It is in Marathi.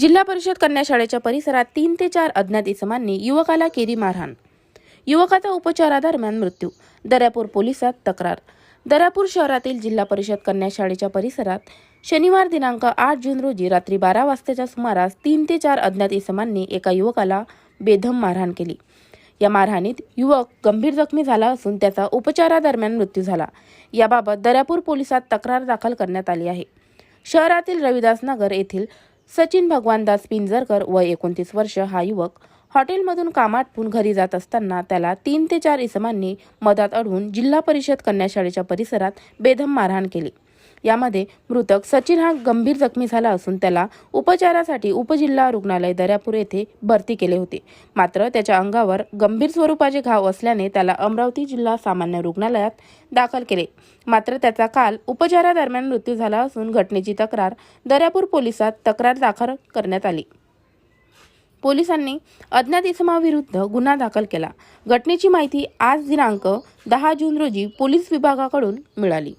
जिल्हा परिषद कन्या शाळेच्या परिसरात तीन ते चार अज्ञात इसमांनी युवकाला केली मारहाण. युवकाचा उपचारादरम्यान मृत्यू. दर्यापूर पोलिसात तक्रार. दर्यापूर शहरातील जिल्हा परिषद कन्या शाळेच्या परिसरात शनिवार दिनांक आठ जून रोजी रात्री बारा वाजताच्या सुमारास तीन ते चार अज्ञात इसमांनी एका युवकाला बेधम मारहाण केली. या मारहाणीत युवक गंभीर जखमी झाला असून त्याचा उपचारादरम्यान मृत्यू झाला. याबाबत दर्यापूर पोलिसात तक्रार दाखल करण्यात आली आहे. शहरातील रविदास नगर येथील सचिन भगवानदास पिंजरकर वय एकोणतीस वर्ष हा युवक हॉटेलमधून कामाटपून घरी जात असताना त्याला तीन ते चार इसमांनी मदत अडवून जिल्हा परिषद कन्याशाळेच्या परिसरात बेधम मारहाण केली. यामध्ये मृतक सचिन हा गंभीर जखमी झाला असून त्याला उपचारासाठी उपजिल्हा रुग्णालय दर्यापूर येथे भरती केले होते. मात्र त्याच्या अंगावर गंभीर स्वरूपाचे घाव असल्याने त्याला अमरावती जिल्हा सामान्य रुग्णालयात दाखल केले. मात्र त्याचा काल उपचारादरम्यान मृत्यू झाला असून घटनेची तक्रार दर्यापूर पोलिसात तक्रार दाखल करण्यात आली. पोलिसांनी अज्ञात इसमाविरुद्ध गुन्हा दाखल केला. घटनेची माहिती आज दिनांक दहा जून रोजी पोलीस विभागाकडून मिळाली.